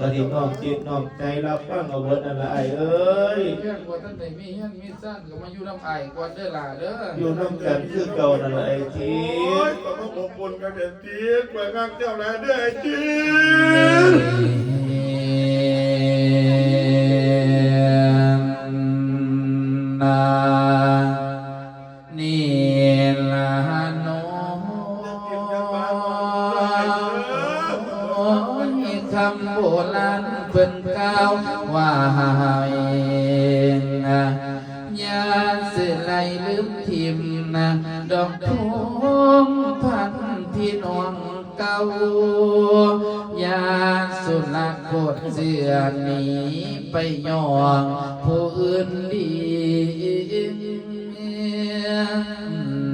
กระดิ่งนอกจิตนอกใจรับฟังเอาเบิดนั่นละไอ้เอ้ยเรื่องว่าท่านใดมีเฮียนมีซ่านก็มาอยู่น้ำไอ้ก่อนเด้อล่ะเด้ออยู่น้ำกันคือเก่านั่นละไอ้ทีโอ้ยขอบพระคุณกันเป็นทีเมื่อข้างเจ้าแล้วเด้อไอ้จี ดอกทงพันพี่น้องเก่ายาสุนัขโคตรเสือหนีไปย่องผู้อื่นดี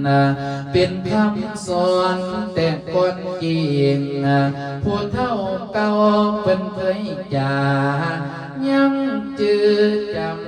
นะเป็นคำสอนแต่คนจีนผู้เท่าเก่าเป็นเคยจายังจือจำ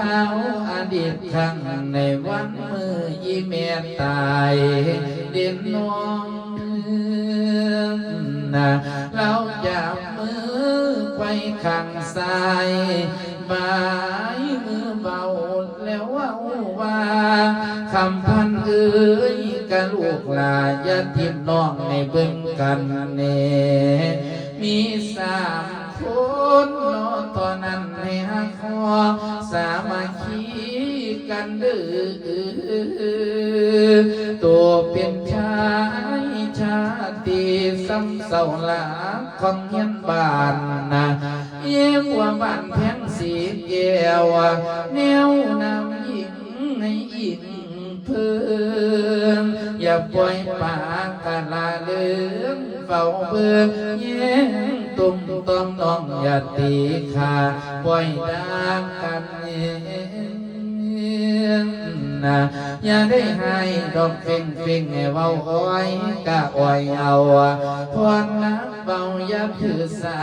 ขาอดีตครั้งในวันมือยีเมียตายเด่นน้องนะเราจับมือไว้ข้างซ้ายบายมือเบาแล้วว่าว่าคำพันเอ้ยกะลูกลายาทิมน้องในเบิ่งกันเน่มีสาม คนเนอตอนนั้นในหักคอสามัคคีกันดือตัวเป็นชายชาติซ้ำเสาหลาของเฮียนบานนะเยี่ยมว่าบ้านแพงสีแก้วแนวนำหญิงให้หญิงเพิ่งอย่าปล่อยปากกะลาเลืองเฝ้าเบิ่งแย้ง ตุมต้อมน้องอย่าตีขาปล่อยดางกันเองนะอย่าได้ให้ดอกเฟิงเฟิงเว้าอ้อยกะอ้อยเอาพรนักเบาย่าถือสา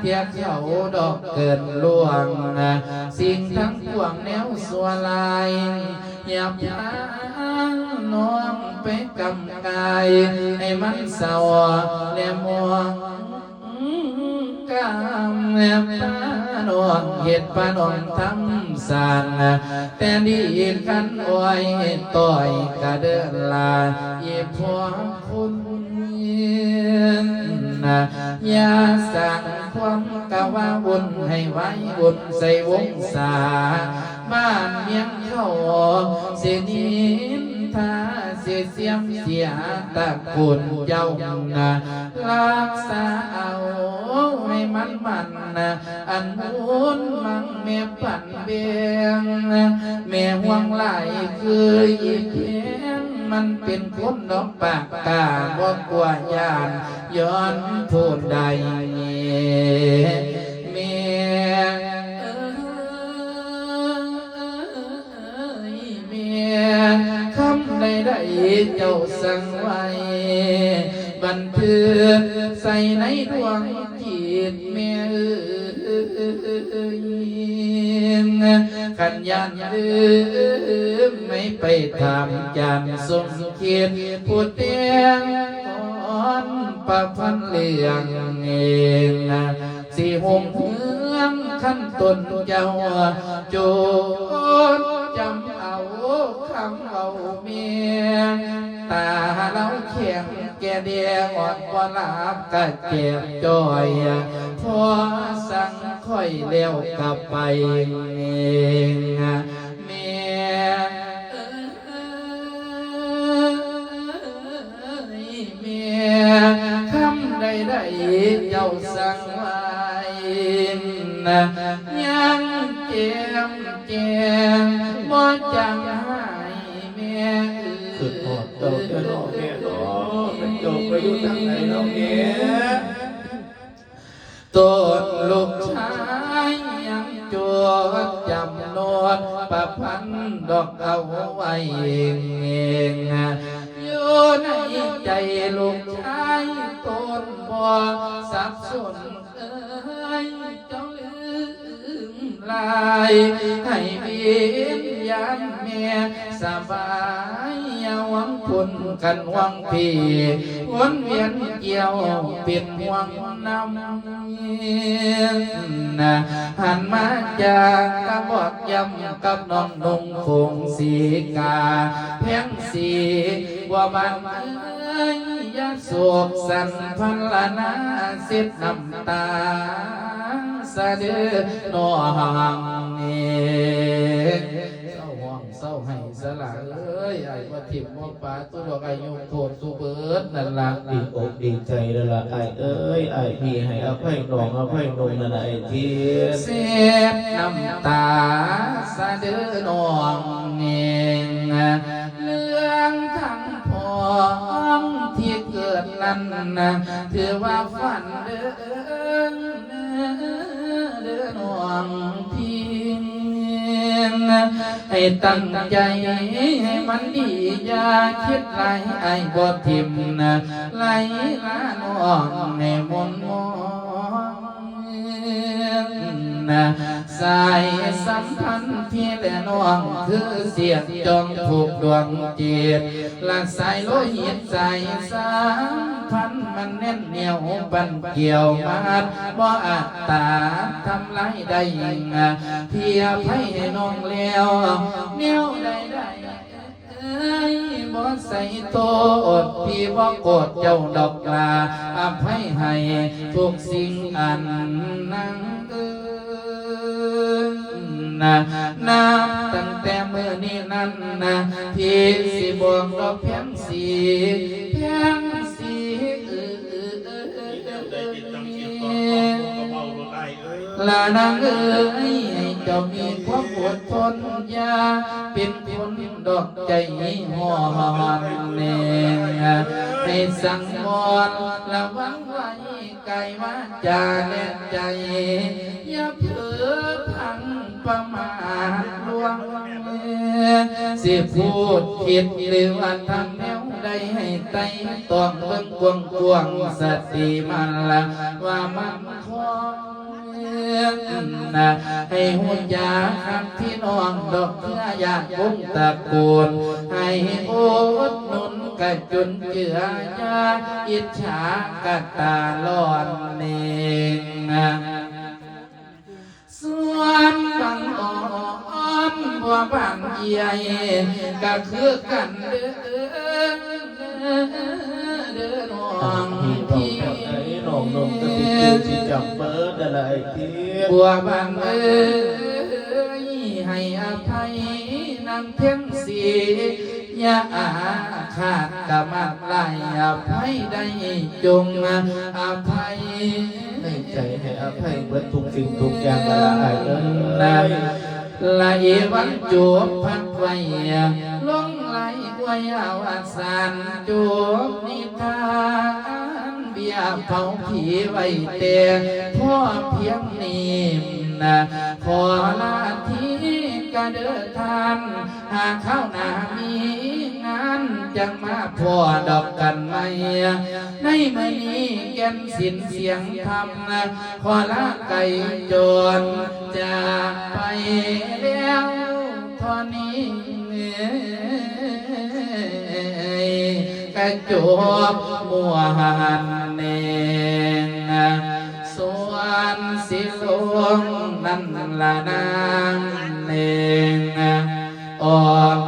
เพียกเขาดอกเกินล่วงนะสิ่งทั้งปวงแนวสัวลายอย่าพาน้องไปกำกายให้มันเศร้าและมัวกำแอบ ปานองเห็ดปานองทำสางแต่ดีกันไว้ต่อยกระเดินลาเย็บพวงคุณยาสั่งความกะว่าบุญให้ไว้บุญใส่วงศาบ้านเมียงเขาเสียนินทาเสียเสียมเสียตะกุนเจ้านะรักษา มันมันอันบุญมังแม่ปั่นเบียงแม่ห่วงไหลคืออีเพียงมันเป็นคนดอกปากกาบ่กลัวยานย้อนพูดใดแม่เอ้ยเมียคำใดใดเจ้าสั่งไว้บันทึกใส่ในดวง ขันยันลืมไม่ไปทำจานสมเกียรติพูดเตียงก่อนประพันเลียงเองนะสีหงเมืองขั้นต้นเจ้าโจดจำเอาคำเอาเมียตาเราเขียงแกเดียอ่อนว่าลาบกะเจ็บจอยพอสั่ง ค่อยเลี้ยวกลับไปเองเมียเอ้ยเมียคำใดๆเจ้าสั่งไว้นะยังเจียมเจียมบ่จังให้เมียสุดหอดเจ้าจ้าน้อแม่น้อเป็นเจ้าไปอยู่ทางไหนน้อแม่ต้น จวดจำนวนประพันธ์ดอกเอาไว้เองอยู่ในใจลูกชายต้นบ่สับสนเอ้ยเจ้าลืมลายให้เวียน ยานแม่สบายย่าหวังผลกันหวังพีวนเวียนเกี่ยวเป็นห่วงนำนะหันมาจากกระบอกย้ำกับน้องนงคงสีกาเพียงสีว่ามันเอ้ยอยาโศกสันพันละนาเสียน้ำตาสะดือนองเอง สละเอ้ยไอ้ว่าทิมว่าป่าตัวดอกอายุโทษสุเบิดนั่นละดีอกดีใจแล้วล่ะไอ้เอ้ยไอ้พี่ให้อภัยน้องอภัยนงนั่นไอ้เทียนเสียน้ำตาสะดือนองเองเรื่องทั้งพองที่เกิดนั้นนะถือว่าฝันเด้อเด้อน้อง ให้ตั้งใจให้มันดีอย่าคิดไรไอ้บ่ทิมนะไรลาน้องในมนมองนะ สายสัมพันธ์พี่และน้องคือเสียงจองผูกดวงจิตหลักสายโลหิตใจสามพันมันแน่นเหนียวปันเกี่ยวมาดบ่อาตาทำไรได้นะพี่อภัยให้น้องแล้วแนวใดได้เอ้บ่ใส่โทษพี่บ่โกรธเจ้าดอกลาอภัยให้ทุกสิ่งอันนั่งเอ้ย นะนับตั้งแต่มื่อนี้นั้นนะพี่สิบอกดอกเพียงสีเพียงสีเออเออเออเออเออนตอนอกระเออลานางเอ้ยเจ้ามีความอดทนยาเป็นคนดอกใจห่อนเนงให้สังวรระวังไว้ไกลว่าจาและใจอย่าเผลอพัง ประมาทลวงสิพูดคิดหรือว่าทำแนวใดให้ไตต้องเบิ่งกวงกวงสติมันละว่ามันคองนะให้หุ่นยาหักที่น้องดอกเพื่ออยากวงตะกูลให้โอดหนุนกระจุนเจือยาอิจฉากะตาลอนเนงส่วน อบัวบางใหญ่ก็คือกันเด้อเด้อน้องพี่บอกพี่แบบไหนน้องนงก็ติดคือสิจำเบิดนั่นล่ะไอ้เทียนบัวบางเอ้ยให้อภัยนำเพียงสียาอาฆาตกรรมไล่อภัยได้จงอภัยในใจให้อภัยเบิดทุกสิ่งทุกอย่างนั่นล่ะไอ้เอ้ย ลวันจูบพักไว้ลงไหลไว้อาวสานจูบนิทานเบียเผาผีไว้เตะพ่อเพียงนีมนะขอลาทีกะเดินทานหากเข้าหนามี จังมาพ่อดอกกันไหมในมือนี้แกนสินเสียงธรรมขอละไก่จรจาไปแล้วทอนี้กระจบมัวหันเนงส่วนสิลงนั่นละนางเนงออก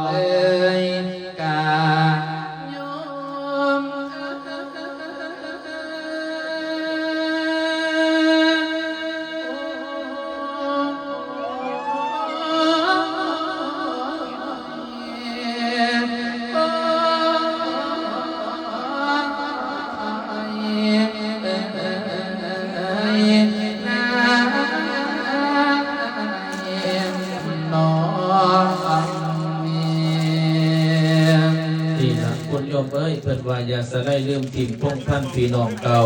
ว่าอย่าสะได้ลืมทิมพงท่านพี่น้องเก่า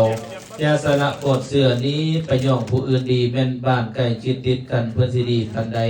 อย่าสละกดเสือนี้ไปย่องผู้อื่นดีแม่นบ้านไก่จิดติดกันเพื่อนสิดีทันใด